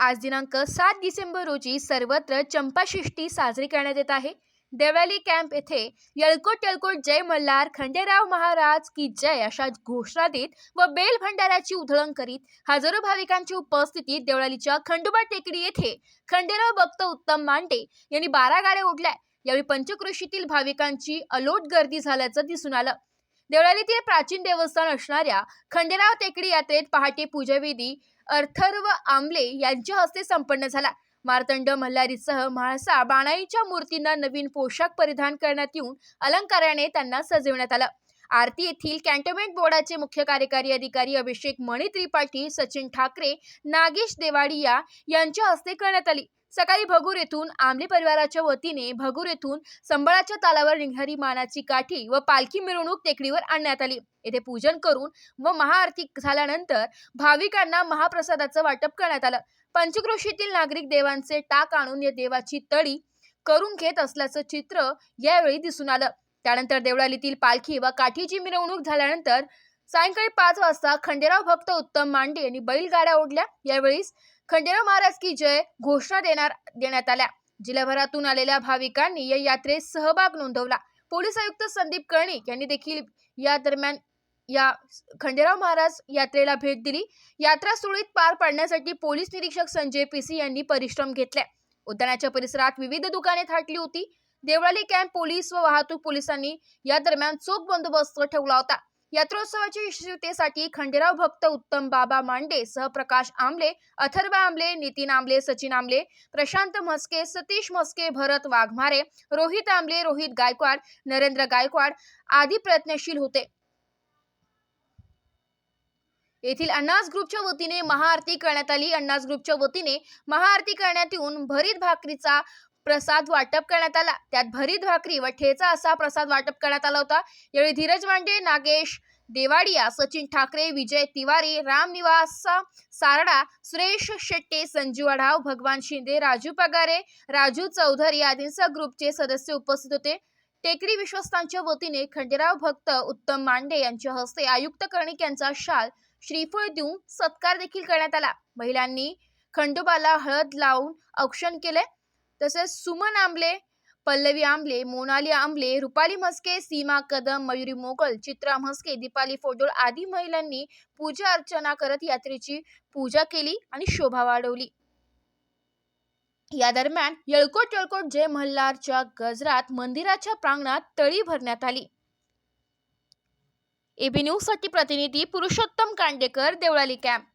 आज दिनांक सात डिसेंबर रोजी सर्वत्र चंपाषष्ठी साजरी करण्यात येत आहे. देवळाली कॅम्प येथे यळकोट यळकोट जय मल्हार खंडेराव महाराज की जय अशा घोषणा देत व बेल भंडाऱ्याची उधळण करीत हजारो भाविकांची उपस्थितीत देवळालीच्या खंडोबा टेकडी येथे. खंडेराव भक्त उत्तम मांडे यांनी बारा गाड्या ओढल्या. यावेळी पंचक्रोशीतील भाविकांची अलोट गर्दी झाल्याचं दिसून आलं. देवळालीतील प्राचीन देवस्थान असणाऱ्या खंडेराव टेकडी यात्रेत पहाटे पूजाविधी अर्थर्व आमले यांच्या हस्ते संपन्न झाला. मार्तंड मल्हारीसह म्हाळसा बाणाईच्या मूर्तींना नवीन पोशाख परिधान करण्यात येऊन अलंकाराने त्यांना सजवण्यात आलं. आरती येथील कॅन्टोन्मेंट बोर्डाचे मुख्य कार्यकारी अधिकारी अभिषेक मणी त्रिपाठी सचिन ठाकरे नागेश देवाडिया यांच्या हस्ते करण्यात आली. सकाळी भगूर येथून आमले परिवाराच्या वतीने भगूर येथून संबळाच्या तालावर निघणारी मानाची काठी व पालखी मिरवणूक टेकडीवर आणण्यात आली. येथे पूजन करून व महाआरती झाल्यानंतर भाविकांना महाप्रसादाचं वाटप करण्यात आलं. पंचक्रोशीतील नागरिक देवांचे टाक आणून या देवाची तळी करून घेत असल्याचं चित्र यावेळी दिसून आलं. त्यानंतर देवळालीतील पालखी व काठीची मिरवणूक झाल्यानंतर सायंकाळी पाच वाजता खंडेराव भक्त उत्तम मांडे यांनी बैलगाड्या ओढल्या. यावेळी खंडेराव महाराज की जय घोषणा देणार देण्यात आल्या. जिल्हाभरातून आलेल्या भाविकांनी या यात्रेत सहभाग नोंदवला. पोलीस आयुक्त संदीप कर्णिक यांनी देखील या दरम्यान या खंडेराव महाराज यात्रेला भेट दिली. यात्रा सुरळीत पार पाडण्यासाठी पोलीस निरीक्षक संजय पिसी यांनी परिश्रम घेतले. उद्यानाच्या परिसरात विविध दुकाने थाटली होती. देवळाली कॅम्प पोलीस व वाहतूक पोलिसांनी या दरम्यान चोख बंदोबस्त ठेवला होता. यात्रोत्सवाच्या यशस्वीतेसाठी खंडेराव भक्त उत्तम बाबा मांडे सहप्रकाश आमले अथर्व आमले नितीन आमले सचिन आमले प्रशांत म्हस्के सतीश म्हस्के भरत वाघमारे रोहित आमले रोहित गायकवाड नरेंद्र गायकवाड आदी प्रयत्नशील होते. येथील अण्णास ग्रुपच्या वतीने महाआरती करण्यात आली. अण्णास ग्रुपच्या वतीने महाआरती करण्यात येऊन भरीत भाकरीचा प्रसाद वाटप करण्यात आला. त्यात भरीत भाकरी व ठेचा असा प्रसाद वाटप करण्यात आला होता. यावेळी धीरज मांडे नागेश देवाडिया सचिन ठाकरे विजय तिवारी राम निवास सारडा सुरेश शेट्टे संजू आढाव भगवान शिंदे राजू पगारे राजू चौधरी आदींसह ग्रुपचे सदस्य उपस्थित होते. टेकडी विश्वस्तांच्या वतीने खंडेराव भक्त उत्तम मांडे यांच्या हस्ते आयुक्त कर्णिक यांचा शाल श्रीफळ देऊन सत्कार देखील करण्यात आला. महिलांनी खंडोबाला हळद लावून औक्षण केले. तसेच सुमन आंबले पल्लवी आंबले मोनाली आंबले रुपाली म्हस्के सीमा कदम मयुरी मोगल चित्रा म्हस्के दीपाली फोडोळ आदी महिलांनी पूजा अर्चना करत यात्रेची पूजा केली आणि शोभा वाढवली. या दरम्यान येळकोट येळकोट जय मल्हारच्या गजरात मंदिराच्या प्रांगणात तळी भरण्यात आली. एबी न्यूजसाठी प्रतिनिधी Purushottam Kandekar Deolali camp.